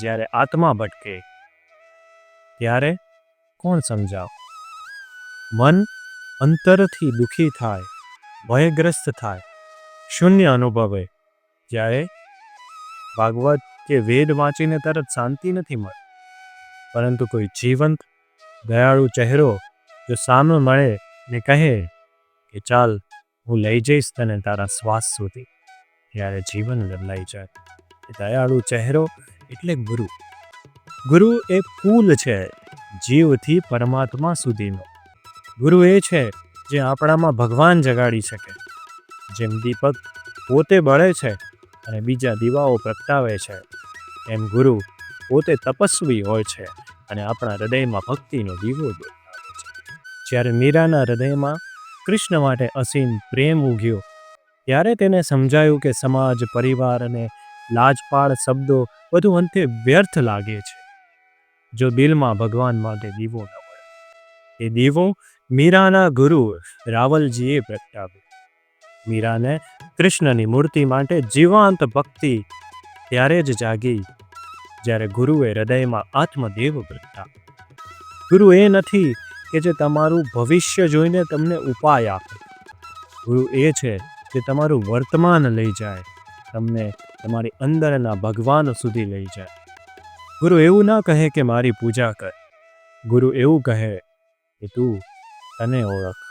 જ્યારે આત્મા ભટકે, ત્યારે કોણ સમજાવ? મન અંતરથી દુઃખી થાય, ભયગ્રસ્ત થાય, શૂન્ય અનુભવે, જ્યારે ભાગવત કે વેદ વાંચીને તરત શાંતિ નથી મળતી પરંતુ કોઈ જીવંત, દયાળુ ચહેરો જો સામે મળે ને કહે કે, ચાલ, હું લઈ જઈશ તને તારા શ્વાસ સુધી, ત્યારે જીવન બદલાઈ જાય. દયાળુ ચહેરો એટલે ગુરુ. ગુરુ એ પુલ છે, જીવથી પરમાત્મા સુધીનો. ગુરુ એ છે, જે આપણામાં ભગવાન જગાડી શકે. જેમ દીપક પોતે બળે છે અને બીજા દીવાઓ પ્રગટાવે છે, એમ ગુરુ પોતે તપસ્વી હોય છે અને આપણા હૃદયમાં ભક્તિનો દીવો છે. જ્યારે મીરાના હૃદયમાં કૃષ્ણ માટે અસીમ પ્રેમ ઉગ્યો, ત્યારે તેને સમજાયું કે સમાજ, પરિવાર અને લાજપાળ શબ્દો બધું અંતે વ્યર્થ લાગે છે. જો દિલમાં ભગવાન માટે દીવો ન મળે એ દીવો મીરાના ગુરુ રાવલજીએ પ્રગટાવ્યો. મીરાને કૃષ્ણની મૂર્તિ માટે જીવાંત ભક્તિ ત્યારે જ જાગી જ્યારે ગુરુએ હૃદયમાં આત્મદેવ પ્રગટાવ્યો. ગુરુ એ નથી કે જે તમારું ભવિષ્ય જોઈને તમને ઉપાય આપે. ગુરુ એ છે જે તમારું વર્તમાન લઈ જાય, તમને તમારી અંદરના ભગવાન સુધી લઈ જાય. ગુરુ એવું ના કહે કે મારી પૂજા કર. ગુરુ એવું કહે કે તું તને ઓળખ.